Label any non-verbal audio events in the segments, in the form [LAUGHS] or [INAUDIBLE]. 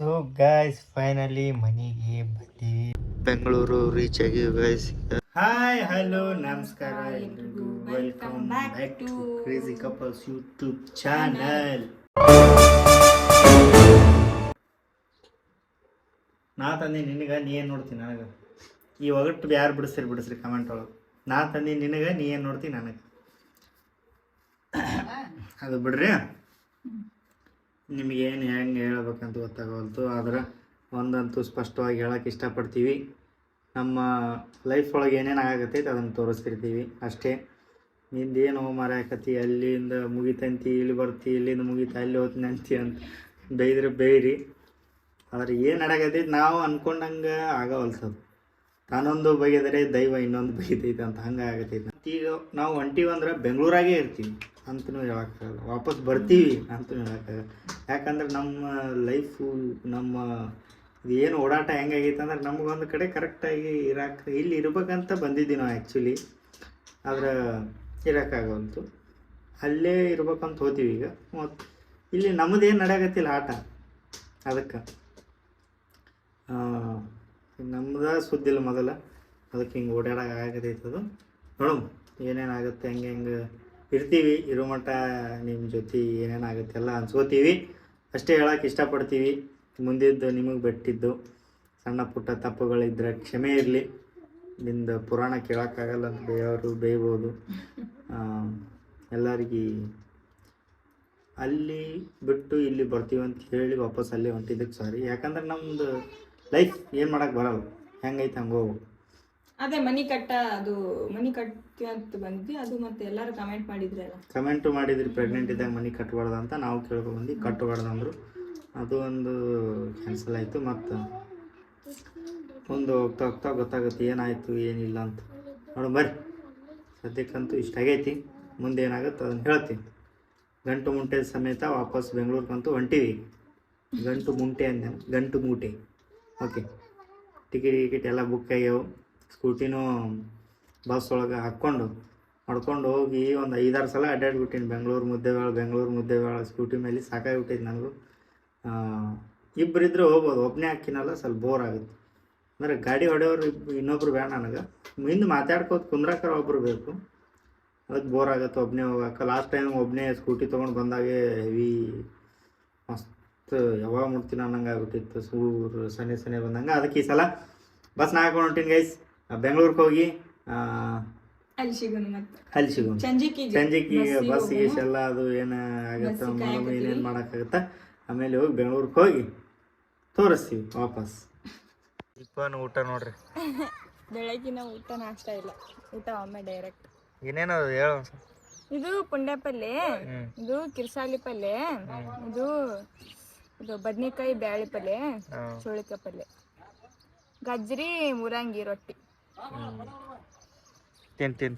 So guys finally ಮನೆಗೆ ಬಂದೀವಿ. Bengaluru reach ಆಗಿ ಗಾಯ್ಸ್ ಹಾಯ್ ಹಲೋ ನಮಸ್ಕಾರ ಎಲ್ರಿಗೂ. Welcome back to crazy couples YouTube channel ನಾ ತಂದೆ ನಿನಗೆ ನೀ ಏನು ನೋಡ್ತೀನಿ ನನಗೆ? ಈ ಒಗಟ್ಟು ಯಾರು ಬಿಡಿಸ್ರಿ ಬಿಡಿಸ್ರಿ ಕಮೆಂಟ್ ಒಳಗೆ. ನಾ ತಂದೆ ನಿನಗೆ ನೀ ಏನು ನೋಡ್ತೀನಿ ನನಗೆ? ಅದು ಬಿಡ್ರಿ? ನಿಮಗೆ ಏನು ಹೆಂಗೆ ಹೇಳಬೇಕಂತ ಗೊತ್ತಾಗವಲ್ತು, ಆದ್ರೆ ಒಂದಂತೂ ಸ್ಪಷ್ಟವಾಗಿ ಹೇಳಕ್ಕೆ ಇಷ್ಟಪಡ್ತೀವಿ. ನಮ್ಮ ಲೈಫ್ ಒಳಗೆ ಏನೇನು ಆಗತ್ತೈತೆ ಅದನ್ನು ತೋರಿಸ್ತಿರ್ತೀವಿ ಅಷ್ಟೇ. ನಿಂದೇನು ಮರಾಕತಿ ಅಲ್ಲಿಂದ ಮುಗಿತಂತಿ, ಇಲ್ಲಿ ಬರ್ತಿ, ಇಲ್ಲಿಂದ ಮುಗಿತ, ಅಲ್ಲಿ ಹೋಗ್ತೀನಿ ಅಂತಿ ಅಂತ ಬೈದ್ರೆ ಬೈರಿ ಆದ್ರೆ ಏನು ನಡಕತ್ತೈತೆ ನಾವು ಅಂದ್ಕೊಂಡಂಗೆ ಆಗವಲ್ಸದು ತಾನೊಂದು ಬಗೆದರೆ ದೈವ ಇನ್ನೊಂದು ಬಗೆದೈತೆ ಅಂತ ಹಂಗೆ ಆಗತ್ತೈತೆ ಈಗ ನಾವು ಹೊಂಟೀವಿ ಅಂದ್ರೆ ಬೆಂಗಳೂರಾಗೇ ಇರ್ತೀವಿ ಅಂತಲೂ ಹೇಳೋಕ್ಕಾಗಲ್ಲ. ವಾಪಸ್ ಬರ್ತೀವಿ ಅಂತಲೂ ಹೇಳೋಕ್ಕಾಗಲ್ಲ. ಯಾಕಂದ್ರೆ ನಮ್ಮ ಲೈಫು ನಮ್ಮ ಏನು ಓಡಾಟ ಹೆಂಗಾಗೈತೆ ಅಂದ್ರೆ ನಮಗೊಂದು ಕಡೆ ಕರೆಕ್ಟಾಗಿ ಇರಕ್ಕೆ ಇಲ್ಲಿ ಇರ್ಬೇಕಂತ ಬಂದಿದ್ದೀವಿ ನಾವು ಆ್ಯಕ್ಚುಲಿ ಆದ್ರೆ ಇರೋಕ್ಕಾಗಂತು ಅಲ್ಲೇ ಇರ್ಬೇಕಂತ ಹೋತೀವಿ ಈಗ. ಮತ್ತು ಇಲ್ಲಿ ನಮ್ಮದೇನು ನಡೆಯಕತ್ತಿಲ್ಲ ಆಟ. ಅದಕ್ಕೆ ನಮ್ದು ಸುದ್ದಿಲ್ಲ ಮೊದಲ. ಅದಕ್ಕೆ ಹಿಂಗೆ ಓಡಾಡಕ್ಕೆ ಆಗದೈತದು ನೋಡು ಏನೇನಾಗುತ್ತೆ, ಹೆಂಗೆ ಹೆಂಗೆ ಇರ್ತೀವಿ, ಇರೋ ಮಟ್ಟ ನಿಮ್ಮ ಜೊತೆ ಏನೇನಾಗುತ್ತೆ ಎಲ್ಲ ಅನ್ಸ್ಕೋತೀವಿ ಅಷ್ಟೇ ಹೇಳೋಕೆ ಇಷ್ಟಪಡ್ತೀವಿ. ಮುಂದಿದ್ದು ನಿಮಗೆ ಬಿಟ್ಟಿದ್ದು. ಸಣ್ಣ ಪುಟ್ಟ ತಪ್ಪುಗಳಿದ್ರೆ ಕ್ಷಮೆ ಇರಲಿ. ನಿಂದ ಪುರಾಣ ಕೇಳೋಕ್ಕಾಗಲ್ಲ ಅಂತ ಬೇಯವರು ಬೇಯ್ಬೋದು. ಎಲ್ಲರಿಗೆ ಅಲ್ಲಿ ಬಿಟ್ಟು ಇಲ್ಲಿ ಬರ್ತೀವಿ ಅಂತ ಹೇಳಿ ವಾಪಸ್ ಅಲ್ಲೇ ಹೊಂಟಿದ್ದಕ್ಕೆ ಸಾರಿ. ಯಾಕಂದ್ರೆ ನಮ್ದು ಲೈಫ್ ಏನು ಮಾಡಕ್ಕೆ ಬರಲ್ಲ. ಹೆಂಗೈತೆ ಹಂಗ ಅದೇ ಮನಿ ಕಟ್ಟ ಅದು ಮನಿ ಕಟ್ಟಿ ಅಂತ ಬಂದ್ವಿ. ಅದು ಮತ್ತೆ ಎಲ್ಲರೂ ಕಮೆಂಟ್ ಮಾಡಿದ್ರಲ್ಲ. ಕಮೆಂಟು ಮಾಡಿದ್ರಿ ಪ್ರೆಗ್ನೆಂಟ್ ಇದ್ದಾಗ ಮನಿ ಕಟ್ಟಬಾರ್ದು ಅಂತ ನಾವು ಕೇಳ್ಕೊಂಡ್ಬಂದು ಕಟ್ಟಬಾರ್ದು ಅಂದರು. ಅದು ಒಂದು ಕ್ಯಾನ್ಸಲ್ ಆಯಿತು ಮತ್ತು ಒಂದು ಹೋಗ್ತಾ ಹೋಗ್ತಾ ಗೊತ್ತಾಗುತ್ತೆ ಏನಾಯಿತು ಏನಿಲ್ಲ ಅಂತ. ನೋಡು ಬರ್ರಿ. ಸದ್ಯಕ್ಕಂತೂ ಇಷ್ಟ ಆಗೈತಿ. ಮುಂದೆ ಏನಾಗುತ್ತೆ ಅದನ್ನು ಹೇಳ್ತೀನಿ. ಗಂಟು ಮುಂಟೆ ಸಮೇತ ವಾಪಸ್ ಬೆಂಗಳೂರಿಗಂತೂ ಹೊಂಟೀವಿ. ಗಂಟು ಮುಂಟೆ ಅಂದ ಗಂಟು ಮೂಟೆ. ಓಕೆ. ಟಿಕೆಟ್ ಗಿಕೆಟ್ ಎಲ್ಲ ಬುಕ್ ಆಗ್ಯಾವು. ಸ್ಕೂಟಿನೂ ಬಸ್ ಒಳಗೆ ಹಾಕ್ಕೊಂಡು ಮಾಡ್ಕೊಂಡು ಹೋಗಿ ಒಂದು ಐದಾರು ಸಲ ಅಡ್ಡಾಡ್ಬಿಟ್ಟಿನಿ. ಬೆಂಗಳೂರು ಮುದ್ದೆಬೇಳ ಬೆಂಗಳೂರು ಮುದ್ದೆಬೇಳ ಸ್ಕೂಟಿ ಮೇಲೆ ಸಾಕಾಗ್ಬಿಟ್ಟಿದ್ದು ನನಗೂ ಇಬ್ಬರಿದ್ರೆ ಹೋಗ್ಬೋದು. ಒಬ್ಬನೇ ಹಾಕಿನಲ್ಲ ಸ್ವಲ್ಪ ಬೋರ್ ಆಗುತ್ತೆ. ಅಂದರೆ ಗಾಡಿ ಹೊಡೆಯೋರು ಇನ್ನೊಬ್ರು ಬೇಡ ನನಗೆ. ಹಿಂದೆ ಮಾತಾಡ್ಕೋತ ಕುಂದ್ರಾಕರ ಒಬ್ಬರು ಬೇಕು. ಅದಕ್ಕೆ ಬೋರ್ ಆಗುತ್ತೆ. ಒಬ್ಬನೇ ಹೋಗಕ್ಕೆ ಲಾಸ್ಟ್ ಟೈಮ್ ಒಬ್ಬನೇ ಸ್ಕೂಟಿ ತೊಗೊಂಡು ಬಂದಾಗೆ ಹೆವಿ ಯಾವಾಗ ಮುಟ್ತೀನಿ ಅನ್ನಂಗೆ ಆಗ್ಬಿಟ್ಟಿತ್ತು ಸೂರು ಸನಿ ಸನಿ ಬಂದಂಗೆ. ಅದಕ್ಕೆ ಈ ಸಲ ಬಸ್ ನಾ ಹಾಕೊಂಡು ಹೊಂಟೀನಿ ಗೈಸ್ ಬೆಂಗಳೂರಿಗೆ ಹೋಗಿ ಅಲ್ಲಿ ಸಿಗೋಣ ಬಸ್ಸಿಗೆ ಬಸ್. ಗೀಸ್ ಎಲ್ಲ ಅದು ಏನು ಆಗುತ್ತೆ. ಏನೇನು ಮಾಡೋಕ್ಕಾಗತ್ತೆ ಆಮೇಲೆ ಹೋಗಿ ಬೆಂಗಳೂರಿಗೆ ಹೋಗಿ ತೋರಿಸ್ತೀವಿ ವಾಪಸ್. ಇಪ್ಪನ ಊಟ ನೋಡ್ರಿ. [LAUGHS] ಬೆಳಗಿನ ಊಟ ನಾಷ್ಟ ಇಲ್ಲ. ಊಟ ಒಮ್ಮೆ ಡೈರೆಕ್ಟ್ ಏನೇನು ಹೇಳು ಇದು ಪುಂಡೆ ಪಲ್ಯ ಇದು ಕಿರ್ಸಾಲಿ ಪಲ್ಯ ಇದು ಇದು ಬದ್ನಿಕಾಯಿ ಬ್ಯಾಳಿ ಪಲ್ಯ ಚೋಳಿಕಾಯಿ ಪಲ್ಯ ಗಜ್ರಿ ಮುರಂಗಿ ರೊಟ್ಟಿ. ತಿನ್ ತಿನ್.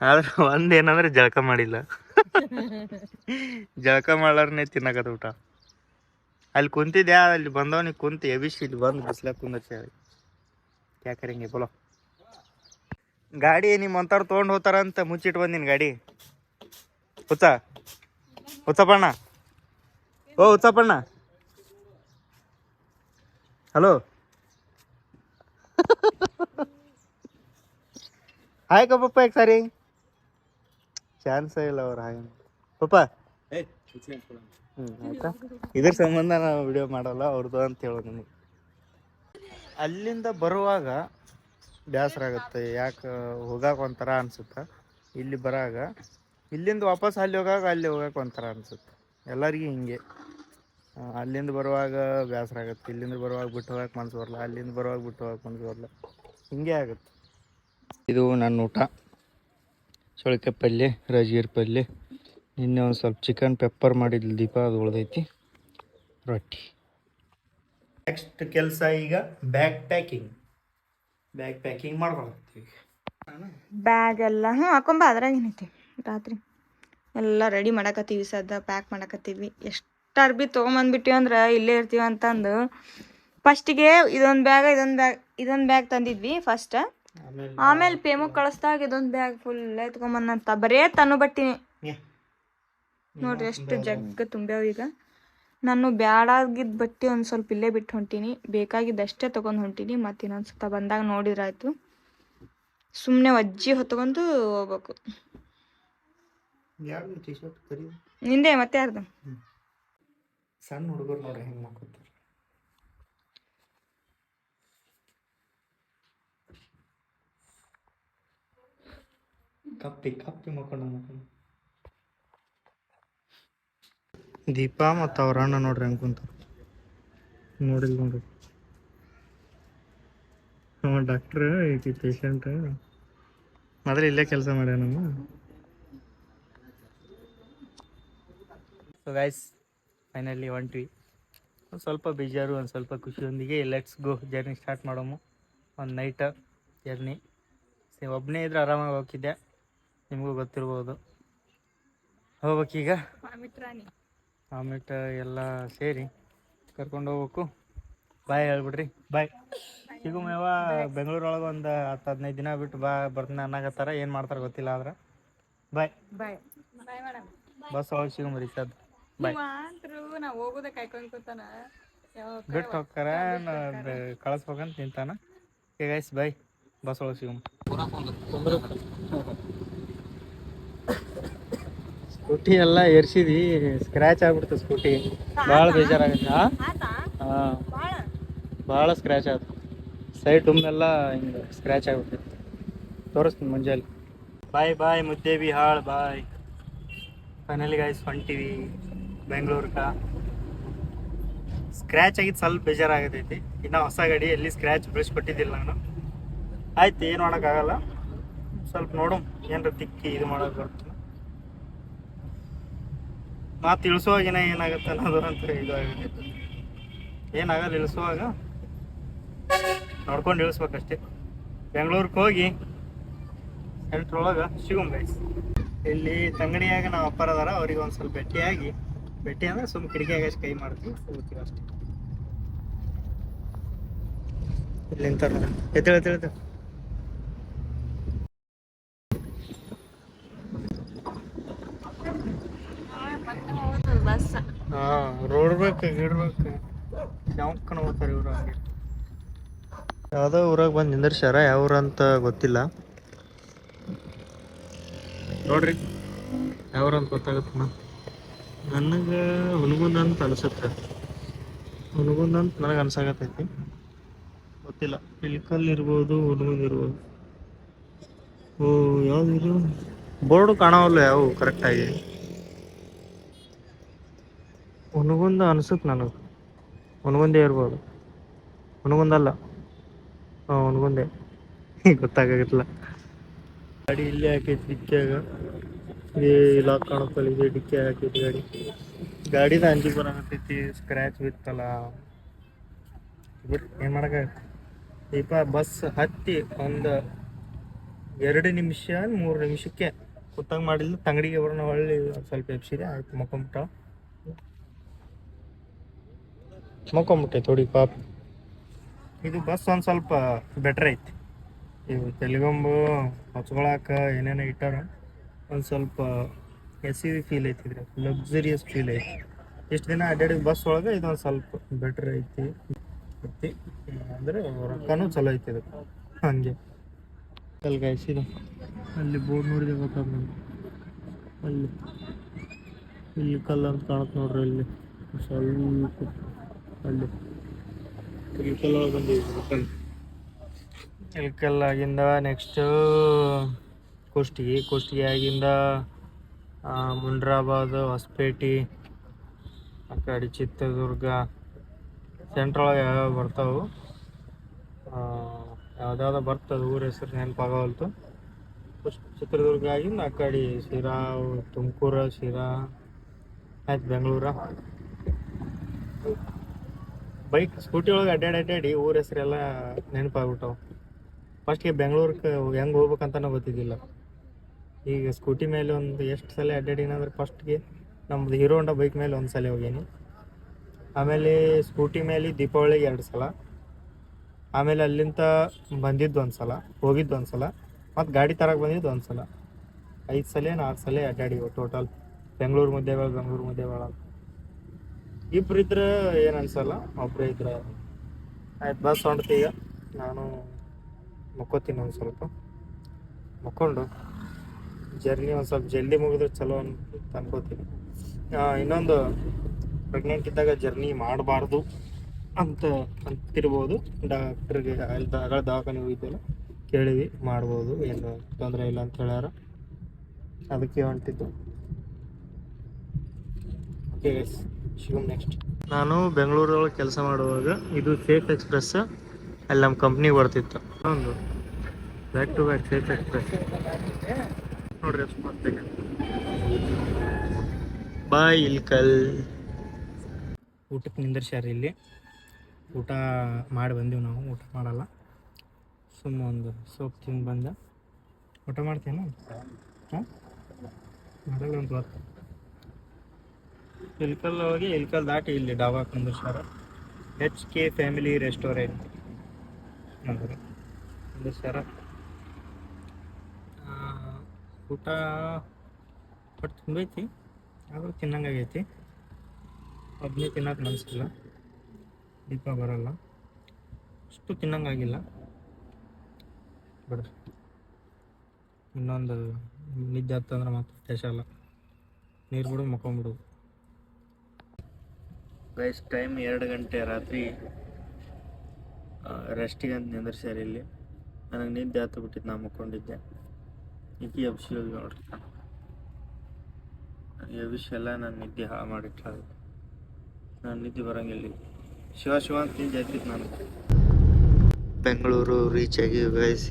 ಆದ್ರೆ ಒಂದ್ ಏನಂದ್ರೆ ಜಳಕ ಮಾಡಿಲ್ಲ. ಜಳಕ ಮಾಡ್ಲಾರ್ನೆ ತಿನ್ನಕದ ಊಟ. ಅಲ್ಲಿ ಕುಂತಿದ್ಯಾ ಅಲ್ಲಿ ಬಂದವನಿಗೆ ಕುಂತು ಎಬಿಸಿ ಇಲ್ಲಿ ಬಂದು ಬಿಸ್ಲಾಗ ಕುಂದರ್ಸಿ ಯಾಕರಿಂಗೆ ಬೋಲೋ. ಗಾಡಿ ನಿಮ್ಮ ಅಂತಾರು ತೊಗೊಂಡು ಹೋಗ್ತಾರಂತ ಮುಚ್ಚಿಟ್ಟು ಬಂದಿನ ಗಾಡಿ. ಹುಚ್ಚ. ಹುಚ್ಚಪ್ಪಣ್ಣ. ಓ ಹುಚ್ಚಪ್ಪಣ್ಣ. ಹಲೋ. ಹಾಯ್ ಪಪ್ಪ ಯಾಕೆ ಸಾರಿ? ಚಾನ್ಸ್ ಇಲ್ಲ ಅವ್ರು ಹಾಯ್ ಪಪ್ಪ. ಆಯ್ತಾ? ಇದ್ರ ಸಂಬಂಧ ನಾವು ವಿಡಿಯೋ ಮಾಡಲ್ಲ ಅವ್ರದ್ದು ಅಂತ ಹೇಳೋದು ನಿಮಗೆ. ಅಲ್ಲಿಂದ ಬರುವಾಗ ಬೇಸರ ಆಗುತ್ತೆ ಯಾಕೆ ಹೋಗಾಕ ಒಂಥರ ಅನಿಸುತ್ತೆ? ಇಲ್ಲಿ ಬರಾಗ ಇಲ್ಲಿಂದ ವಾಪಸ್ ಅಲ್ಲಿ ಹೋಗಾಗ ಅಲ್ಲಿ ಹೋಗಾಕ ಒಂಥರ ಅನಿಸುತ್ತೆ. ಎಲ್ಲರಿಗೂ ಹಿಂಗೆ. ಅಲ್ಲಿಂದ ಬರುವಾಗ ಬೇಸರ ಆಗುತ್ತೆ. ಇಲ್ಲಿಂದ ಬರುವಾಗ ಬಿಟ್ಟು ಹೋಗಕ್ಕೆ ಮನ್ಸು ಬರಲ್ಲ. ಅಲ್ಲಿಂದ ಬರುವಾಗ ಬಿಟ್ಟು ಹೋಗಕ್ಕೆ ಮನ್ಸು ಬರಲ್ಲ. ಹಿಂಗೆ ಆಗುತ್ತೆ. ಇದು ನನ್ನ ಊಟ. ಸೊಳಕೆ ಪಲ್ಯ ರಜೀರ್ ಪಲ್ಯ ನಿನ್ನೆ ಒಂದು ಸ್ವಲ್ಪ ಚಿಕನ್ ಪೆಪ್ಪರ್ ಮಾಡಿದ್ಲು ದೀಪ, ಅದು ಉಳ್ದೈತಿ. ರೊಟ್ಟಿ. ನೆಕ್ಸ್ಟ್ ಕೆಲಸ ಈಗ ಬ್ಯಾಗ್ ಪ್ಯಾಕಿಂಗ್ ಬ್ಯಾಗ್ ಪ್ಯಾಕಿಂಗ್ ಮಾಡ್ಕೊಳ್ತೀವಿ ಬ್ಯಾಗ್ ಎಲ್ಲ ಹ್ಞೂ ಹಾಕೊಂಬ ಅದ್ರಾಗ ಏನೈತಿ ರಾತ್ರಿ. ಎಲ್ಲ ರೆಡಿ ಮಾಡಕತ್ತೀವಿ ಸದ್ದ ಪ್ಯಾಕ್ ಮಾಡಕತ್ತೀವಿ. ಎಷ್ಟು ಅರ್ಬಿ ತೊಗೊಂಬಂದ್ಬಿಟ್ಟಿವಿ ಅಂದ್ರೆ ಇಲ್ಲೇ ಇರ್ತೀವಿ ಅಂತಂದು. ಫಸ್ಟಿಗೆ ಇದೊಂದು ಬ್ಯಾಗ್ ಇದೊಂದು ಬ್ಯಾಗ್ ಇದೊಂದು ಬ್ಯಾಗ್ ತಂದಿದ್ವಿ ಫಸ್ಟ್. ಆಮೇಲೆ ಪೇಮು ಕಳಿಸ್ದಾಗ ಇದೊಂದು ಬ್ಯಾಗ್ ಫುಲ್ ಎತ್ಕೊಂಬಂದಂತ ಬರೇ ತನ್ನು ಬಟ್ಟಿನಿ ನೋಡ್ರಿ ಎಷ್ಟು ಜಗ್ಗ ತುಂಬ್ಯಾವ ಈಗ. ನಾನು ಬ್ಯಾಡಾಗಿದ್ದ ಬಟ್ಟೆ ಒಂದು ಸ್ವಲ್ಪ ಇಲ್ಲೇ ಬಿಟ್ಟು ಹೊಂಟೀನಿ. ಬೇಕಾಗಿದ್ದಷ್ಟೇ ತೊಗೊಂಡು ಹೊಂಟೀನಿ. ಮತ್ತು ಇನ್ನೊಂದು ಸತ ಬಂದಾಗ ನೋಡಿದ್ರಾಯ್ತು. ಸುಮ್ಮನೆ ಅಜ್ಜಿ ಹೊತ್ಕೊಂಡು ಹೋಗ್ಬೇಕು. ನಿಂದೆ ಮತ್ತೆ ಯಾರ್ದು? ಸಣ್ಣ ಹುಡುಗರು ನೋಡ್ರಿ ಹೆಂಗೆ ಮಕ್ಕೋತಾರೆ. ಕಪ್ಪಿ ಕಪ್ಪಿ ಮಾಡ್ಕೊಂಡು ಮಾಡ್ಕೊಂಡು ದೀಪಾ ಮತ್ತು ಅವ್ರ ಅಣ್ಣ ನೋಡ್ರಿ ಹೆಂಗೆ ಕುಂತ ನೋಡಿಲ್ ನೋಡ್ರಿ. ಡಾಕ್ಟರ್ ಡಾಕ್ಟ್ರ್ ಐತಿ ಪೇಷಂಟ್ ಮೊದಲು ಇಲ್ಲೇ ಕೆಲಸ ಮಾಡ್ಯಾನ ಸೊ ಗೈಸ್ ಫೈನಲಿ ಹೊಂಟ್ವಿ. ಒಂದು ಸ್ವಲ್ಪ ಬೇಜಾರು ಒಂದು ಸ್ವಲ್ಪ ಖುಷಿಯೊಂದಿಗೆ ಲೆಟ್ಸ್ ಗೋ ಜರ್ನಿ ಸ್ಟಾರ್ಟ್ ಮಾಡೋಮು. ಒಂದು ನೈಟ ಜರ್ನಿ ಸೇ ಒಬ್ಬನೇ ಇದ್ರೆ ಆರಾಮಾಗಿ ಹೋಗಿದ್ದೆ ನಿಮಗೂ ಗೊತ್ತಿರ್ಬೋದು. ಹೋಗ್ಬೇಕೀಗ? ಆಮೇಲೆ ಎಲ್ಲ ಸೇರಿ ಕರ್ಕೊಂಡು ಹೋಗ್ಬೇಕು. ಬಾಯ್ ಹೇಳ್ಬಿಡ್ರಿ. ಬಾಯ್ ಸಿಗುಮೇವ ಬೆಂಗಳೂರೊಳಗೆ ಒಂದು ಹತ್ತು ಹದಿನೈದು ದಿನ ಬಿಟ್ಟು ಬಾ ಬರ್ತೀನಿ ಅನ್ನಕತ್ತಾರ. ಏನು ಮಾಡ್ತಾರೆ ಗೊತ್ತಿಲ್ಲ ಆದ್ರೆ. ಬಾಯ್ ಬಾಯ್ ಬಸ್ ಒಳಗೆ ಸಿಗುಮ್ರಿ ಸದ್ ಮಾತ್ರು ನಾ ಹೋಗೋದೇ ಕಾಯ್ಕೊಂಡ್ ಕೂತಾನ. ಬಿಟ್ಟು ಹೋಗ್ತಾರ ಕಳಿಸ್ಬೇಕಂತ ನಿಂತಾನ. ಗೈಸ್ ಬಾಯ್ ಬಸ್ ಒಳಗೆ ಸಿಗಮ್ ಸ್ಕೂಟಿ ಎಲ್ಲ ಎರ್ಸಿದಿ ಸ್ಕ್ರ್ಯಾಚ್ ಆಗ್ಬಿಡ್ತು ಸ್ಕೂಟಿ. ಭಾಳ ಬೇಜಾರಾಗುತ್ತೆ ಹಾಂ ಭಾಳ ಸ್ಕ್ರ್ಯಾಚ್ ಆಯ್ತು ಸೈಡ್ ಟುಮ್ಮೆಲ್ಲ ಹಿಂಗೆ ಸ್ಕ್ರ್ಯಾಚ್ ಆಗ್ಬಿಡ್ತೈತೆ ತೋರಿಸ್ತೀನಿ ಮುಂಜಾನೆ. ಬಾಯ್ ಬಾಯ್ ಮುದ್ದೆ ಬಿ ಹಾಳ್ ಬಾಯ್ ಫೈನಲಿ ಗಾಯ್ಸ್ ಹೊಂಟಿವಿ ಬೆಂಗಳೂರ್ಗ ಸ್ಕ್ರ್ಯಾಚ್ ಆಗಿದ್ದು ಸ್ವಲ್ಪ ಬೇಜಾರಾಗತೈತಿ. ಇನ್ನು ಹೊಸ ಗಾಡಿ ಎಲ್ಲಿ ಸ್ಕ್ರ್ಯಾಚ್ ಬಿಡಿಸ್ಕೊಟ್ಟಿದ್ದಿಲ್ಲ ನಾನು. ಆಯ್ತು, ಏನು ಮಾಡೋಕ್ಕಾಗಲ್ಲ. ಸ್ವಲ್ಪ ನೋಡು, ಏನಾರ ತಿಕ್ಕಿ ಇದು ಮಾಡೋಕೆ ಬರ್ತದೆ. ಮಾತು ಇಳಿಸುವಾಗಿನ ಏನಾಗುತ್ತೆ ಅನ್ನೋದು ಅಂತ ಇದಾಗುತ್ತೆ ಏನಾಗಲ್ಲ, ಇಳಿಸುವಾಗ ನೋಡ್ಕೊಂಡು ಇಳಿಸ್ಬೇಕಷ್ಟೇ. ಬೆಂಗಳೂರಿಗೆ ಹೋಗಿ ಸೆಂಟ್ರೊಳಗೆ ಗೈಸ್ ಇಲ್ಲಿ ತಂಗಡಿಯಾಗ ನಾವು ಅಪ್ಪರದಾರ ಅವ್ರಿಗೆ ಒಂದು ಸ್ವಲ್ಪ ಭೇಟಿಯಾಗಿ ಭೇಟಿ ಅಂದ್ರೆ ಸುಮ್ ಕಿಟಕಿಯಾಗ ಕೈ ಮಾಡ್ತೀವಿ, ಹೋಗ್ತೀವಿ ಅಷ್ಟೇ. ಇಲ್ಲಿ ನಿಂತಾರ ಬಸ್ ಹಾಂ, ರೋಡ್ ಬೇಕು ಗಿಡ್ಬೇಕು ಯಾವ ಕಣ ಹೋಗ್ತಾರೆ ಇವ್ರು ಯಾವುದೋ ಊರಾಗ ಬಂದು ನಿಂದಿರ್ಸ್ಯಾರ, ಯಾವ ಊರಂತ ಅಂತ ಗೊತ್ತಿಲ್ಲ. ನೋಡ್ರಿ, ಯಾವ ಗೊತ್ತಾಗತ್ತ ಅಂತ ಗೊತ್ತಾಗತ್ತಣ್ಣ ನನಗೆ ಹುನಗುಂದ ಅಂತ ಅನಿಸುತ್ತೆ. ಹುನಗುಂದ ಅಂತ ನನಗೆ ಅನ್ಸಾಕತ್ತೈತಿ ಗೊತ್ತಿಲ್ಲ. ಪಿಲ್ಕಲ್ ಇರ್ಬೋದು ಹುನಗುಂದ ಇರ್ಬೋದು ಓ ಯಾವ್ದು ಇದು ಬೋರ್ಡು ಕಾಣವಲ್ಲ ಯಾವ ಕರೆಕ್ಟಾಗಿ? ಹುನಗುಂದ ಅನ್ಸುತ್ತೆ ನನಗೆ. ಹುನಗುಂದೇ [LAUGHS] ಇರ್ಬೋದು. ಹುನಗುಂದಲ್ಲ ಹಾಂ, ಹುನಗುಂದೆ. ಗೊತ್ತಾಗಿಲ್ಲ ಗಾಡಿ ಇಲ್ಲೇ ಹಾಕೈತಿ ಡಿಕ್ಕಿಯಾಗ ಲಾಕ್ ಕಾಣತ್ತಲ್ಲ ಇದೆ ಡಿಕ್ಕಿ ಹಾಕಿದ್ದು ಗಾಡಿ. ಗಾಡಿದ ಅಂಜಿ ಬರಾಕತ್ತೈತಿ ಸ್ಕ್ರ್ಯಾಚ್ ಬಿತ್ತಲ್ಲ. ಬಿಟ್ಟು ಏನು ಮಾಡೋಕ್ಕಾಗತ್ತೆ ದೀಪ ಬಸ್ ಹತ್ತಿ ಒಂದು ಎರಡು ನಿಮಿಷ ಮೂರು ನಿಮಿಷಕ್ಕೆ ಕುತ್ತಂಗೆ ಮಾಡಿಲ್ಲ ತಂಗಡಿಗೆ ಬರೋಣ ಹೊಳ್ಳಿ ಸ್ವಲ್ಪ ಎಪ್ಸಿದೆ ಆಯ್ತು ಮಕ್ಕೊಂಬಿಟ್ಟ ಮಕ್ಕೊಂಬಿಟ್ಟೆ ಥೋಡಿ ಪಾಪ. ಇದು ಬಸ್ ಒಂದು ಸ್ವಲ್ಪ ಬೆಟ್ರ್ ಐತಿ. ಇವು ತೆಲುಗಂಬು ಹಚ್ಕೊಳಕ ಏನೇನೋ ಇಟ್ಟಾರ. ಒಂದು ಸ್ವಲ್ಪ ಎಸ್ ಸಿ ಫೀಲ್ ಐತಿ ಇದ್ರೆ ಲಕ್ಸುರಿಯಸ್ ಫೀಲ್ ಐತಿ. ಎಷ್ಟು ದಿನ ಅಡ್ಡಾಡಿ ಬಸ್ ಒಳಗೆ ಇದೊಂದು ಸ್ವಲ್ಪ ಬೆಟ್ರ್ ಐತಿ. ಐತಿ. ಅಂದರೆ ರೊಕ್ಕನೂ ಚಲೋ ಐತಿ ಇದಕ್ಕೆ ಹಂಗೆ. ಅಲ್ಲಿ ಗೈಸ್ ಇದು. ಅಲ್ಲಿ ಬೋರ್ಡ್ ನೋಡಿದೆ ಗೊತ್ತಾಗ ಅಲ್ಲಿ. ಇಲ್ಲಿ ಕಲ್ಲು ಅಂತ ಕಾಣುತ್ತೆ ನೋಡ್ರಿ ಇಲ್ಲಿ ಸ್ವಲ್ಪ ಅಲ್ಲಿ. ಇಲ್ಲಿ ಒಳಗೆ ಬಂದಿದೆ. ಇಲ್ಲಿ ಕಲ್ಲಾಗಿಂದ ನೆಕ್ಸ್ಟು ಕುಷ್ಟಗಿ ಕುಷ್ಟಗಿ ಆಗಿಂದ ಆ, ಮುಂಡ್ರಾಬಾದ್ ಹೊಸಪೇಟೆ ಆ ಕಡೆ ಚಿತ್ರದುರ್ಗ ಸೆಂಟ್ರೊಳಗೆ ಯಾವ್ಯಾವ ಬರ್ತಾವೆ ಯಾವ್ದಾವ್ದು ಬರ್ತದೆ ಊರ ಹೆಸರು ನೆನಪಾಗವಲ್ತು. ಚಿತ್ರದುರ್ಗ ಆಗಿಂದ ಆ ಕಡೆ ಶಿರಾ ತುಮಕೂರು ಶಿರಾ ಆಯ್ತು ಬೆಂಗಳೂರ. ಬೈಕ್ ಸ್ಕೂಟಿ ಒಳಗೆ ಅಡ್ಡಾಡಿ ಅಡ್ಡಾಡಿ ಊರ ಹೆಸರೆಲ್ಲ ನೆನಪಾಗ್ಬಿಟ್ಟವು. ಫಸ್ಟ್ಗೆ ಬೆಂಗಳೂರಿಗೆ ಹೆಂಗೆ ಹೋಗ್ಬೇಕಂತನೂ ಗೊತ್ತಿದ್ದಿಲ್ಲ. ಈಗ ಸ್ಕೂಟಿ ಮೇಲೆ ಒಂದು ಎಷ್ಟು ಸಲ ಅಡ್ಡಾಡಿನಂದ್ರೆ ಫಸ್ಟ್ಗೆ ನಮ್ಮದು ಹೀರೋ ಹೊಂಡ ಬೈಕ್ ಮೇಲೆ ಒಂದು ಸಲ ಹೋಗೀನಿ. ಆಮೇಲೆ ಸ್ಕೂಟಿ ಮೇಲೆ ದೀಪಾವಳಿಗೆ ಎರಡು ಸಲ. ಆಮೇಲೆ ಅಲ್ಲಿಂದ ಬಂದಿದ್ದು ಒಂದು ಸಲ, ಹೋಗಿದ್ದು ಒಂದು ಸಲ, ಮತ್ತು ಗಾಡಿ ತರಕ್ಕೆ ಬಂದಿದ್ದು ಒಂದು ಸಲ. ಐದು ಸಲ ನಾಲ್ಕು ಸಲ ಅಡ್ಡಾಡಿವು ಟೋಟಲ್ ಬೆಂಗಳೂರು ಮುದ್ದೆಗಳು ಬೆಂಗಳೂರು ಮುದ್ದೆಗಳು ಇಬ್ರು ಇದ್ರೆ ಏನು ಅನ್ಸಲ್ಲ, ಒಬ್ರು ಇದ್ರೆ. ಆಯ್ತು ಬಸ್ ಹೊಂಡ್ತೀಗ ನಾನು ಮುಕ್ಕೋತೀನಿ ಒಂದು ಸ್ವಲ್ಪ. ಮಕ್ಕೊಂಡು. ಜರ್ನಿ ಒಂದು ಸ್ವಲ್ಪ ಜಲ್ದಿ ಮುಗಿದ್ರೆ ಚಲೋ ಅಂತ ಅನ್ಕೋತೀನಿ. ಇನ್ನೊಂದು ಪ್ರೆಗ್ನೆಂಟ್ ಇದ್ದಾಗ ಜರ್ನಿ ಮಾಡಬಾರ್ದು ಅಂತ ಅಂತಿರ್ಬೋದು. ಡಾಕ್ಟ್ರಿಗೆ ಅಲ್ಲಿ ದವಾಖಾನೆ ಹೋಗಿದ್ದೆಲ್ಲ ಕೇಳಿವಿ ಮಾಡ್ಬೋದು, ಏನು ತೊಂದರೆ ಇಲ್ಲ ಅಂತ ಹೇಳ್ಯಾರ. ಅದಕ್ಕೆ ಹೊಂಟಿದ್ದು. ಓಕೆ ಗೈಸ್ ಶಿವಮ್ ನೆಕ್ಸ್ಟ್ ನಾನು ಬೆಂಗಳೂರೊಳಗೆ ಕೆಲಸ ಮಾಡುವಾಗ ಇದು ಸೇಫ್ ಎಕ್ಸ್ಪ್ರೆಸ್ ಅಲ್ಲಿ ನಮ್ಮ ಕಂಪ್ನಿಗೆ ಬರ್ತಿತ್ತು. ಒಂದು back to back safe express ನೋಡ್ರಿ ಅಷ್ಟು ಬಾಯ್ ಬಾಯ್ ಇಲ್ಕಲ್. ಊಟಕ್ಕೆ ನಿಂದಿರ್ಸ್ಯಾರ ಇಲ್ಲಿ. ಊಟ ಮಾಡಿ ಬಂದೀವಿ ನಾವು ಊಟ ಮಾಡಲ್ಲ. ಸುಮ್ಮ ಒಂದು ಸೋಪ್ ತಿಂದು ಬಂದ. ಊಟ ಮಾಡ್ತೇನೆ ಹಾಂ? ಮಾಡಲ್ಲ ಅಂತ ಗೊತ್ತು ಇಲ್ಕಲ್ ಹೋಗಿ ಇಲ್ಕಲ್ ದಾಟಿ ಇಲ್ಲಿ ಡಾಬಾ ಕುಂದಿರ್ಸ್ಯಾರ ಎಚ್ ಕೆ ಫ್ಯಾಮಿಲಿ ರೆಸ್ಟೋರೆಂಟ್ ಕುಂದಿರ್ಸ್ಯಾರ ಆ, ಊಟ ಬಟ್ ತುಂಬೈತಿ, ಆದರೂ ತಿನ್ನಂಗಾಗೈತಿ ಒಬ್ಬನೇ ತಿನ್ನೋಕೆ ಮನಸ್ಸಿಲ್ಲ ದೀಪ ಬರಲ್ಲ. ಅಷ್ಟು ತಿನ್ನಂಗಾಗಿಲ್ಲ ಬಿಡ್ರಿ ಇನ್ನೊಂದು ನಿದ್ದೆ ಹತ್ತಂದ್ರೆ ಮತ್ತೆ ಸ್ಪೆಷಲ್ಲ ನೀರು ಬಿಡು ಮಕ್ಕೊಂಬಿಡು ಗೈಸ್ ಟೈಮ್ ಎರಡು ಗಂಟೆ ರಾತ್ರಿ. ರೆಸ್ಟಿಗೆ ಅಂತ ನಿಂದ್ರಿಸ್ಯಾರ ಇಲ್ಲಿ. ನನಗೆ ನಿದ್ದೆ ಹತ್ತು ಬಿಟ್ಟಿದ್ದು ನಾ ಮಕ್ಕೊಂಡಿದ್ದೆ. ಇತಿ ಅಭಿಷೇಕ ನೋಡ್ರಿ. ಅಭಿಷೇಕ ಎಲ್ಲ ನನ್ನ ನಿದ್ದೆ ಹಾ ಮಾಡಿಟ್ಟಾಗ ನಾನು ನಿದ್ದೆ ಬರೋಂಗಿಲ್ಲ. ಶಿವ ಶಿವ ಅಂತ ನಿದ್ದೆ ಆಯ್ತಿತ್ತು ನಾನು ಬೆಂಗಳೂರು ರೀಚ್ ಆಗಿ ಗೈಸ್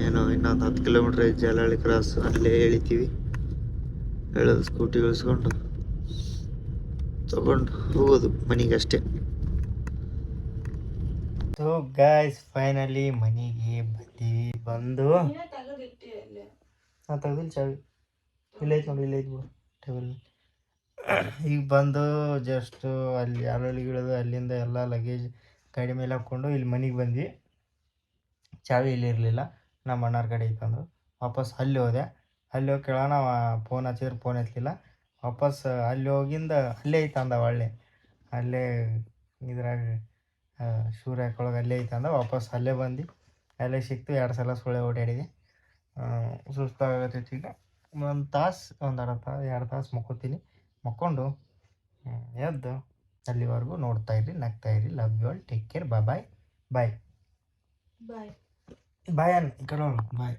ಏನೋ ಇನ್ನೊಂದು ಹತ್ತು ಕಿಲೋಮೀಟ್ರ್ ಜಲಹಳ್ಳಿ ಕ್ರಾಸ್ ಅಲ್ಲೇ ಇಳಿತೀವಿ ಹೇಳೋದು ಸ್ಕೂಟಿ ಇಳಿಸ್ಕೊಂಡು ತಗೊಂಡು ಹೋಗೋದು ಮನೆಗೆ ಅಷ್ಟೇ ಸೊ ಗಾಯ್ಸ್ ಫೈನಲಿ ಮನೆಗೆ ಬಂದೀವಿ. ಬಂದು ಹಾಂ ತೆಗ್ದಿಲ್ಲ ಚಾವಿ. ಇಲ್ಲ ಐತೆ ನೋಡಿ ಇಲ್ಲೈತೆ ಬಿಡು. ಟೇಬಲ್ ಈಗ ಬಂದು ಜಸ್ಟ್ ಅಲ್ಲಿ ಯಾರೊಳಗೆ ಇಳಿದು ಅಲ್ಲಿಂದ ಎಲ್ಲ ಲಗೇಜ್ ಗಾಡಿ ಮೇಲೆ ಹಾಕ್ಕೊಂಡು ಇಲ್ಲಿ ಮನೆಗೆ ಬಂದ್ವಿ. ಚಾವಿ ಇಲ್ಲಿ ಇರಲಿಲ್ಲ. ನಮ್ಮ ಅಣ್ಣಾರ ಕಡೆ ಇತ್ತಂದು ವಾಪಸ್ ಅಲ್ಲಿ ಹೋದೆ. ಅಲ್ಲಿ ಹೋಗಿ ಕೇಳೋಣ ಫೋನ್ ಹಚ್ಚಿದ್ರೆ ಫೋನ್ ಎತ್ತಲಿಲ್ಲ ವಾಪಸ್ ಅಲ್ಲಿ ಹೋಗಿಂದ ಅಲ್ಲೇ ಇತ್ತಂದ ಅಂದ ಒಳ್ಳೆ. ಅಲ್ಲೇ ಇದ್ರಾಗ ಶೂರ್ ಹಾಕೊಳಗೆ ಅಲ್ಲೇ ಐತೆ ವಾಪಸ್ ಅಲ್ಲೇ ಬಂದು ಅಲ್ಲೇ ಸಿಕ್ತು ಎರಡು ಸಲ ಸುಳ್ಳೆ ಓಡಾಡಿದೆ. ಸುಸ್ತಾಗತ್ತೈತಿ ಈಗ ಒಂದು ತಾಸು ಒಂದು ಅರ್ಧ ತಾಸು ಎರಡು ತಾಸು ಮಕ್ಕೋತೀನಿ. ಮಕ್ಕೊಂಡು ಎದ್ದು ಅಲ್ಲಿವರೆಗೂ ನೋಡ್ತಾ ಇರಿ ನಗ್ತಾ ಇರಿ love you all take care bye bye bye bye ಅನ್ ಈ ಕಡೆ ಬಾಯ್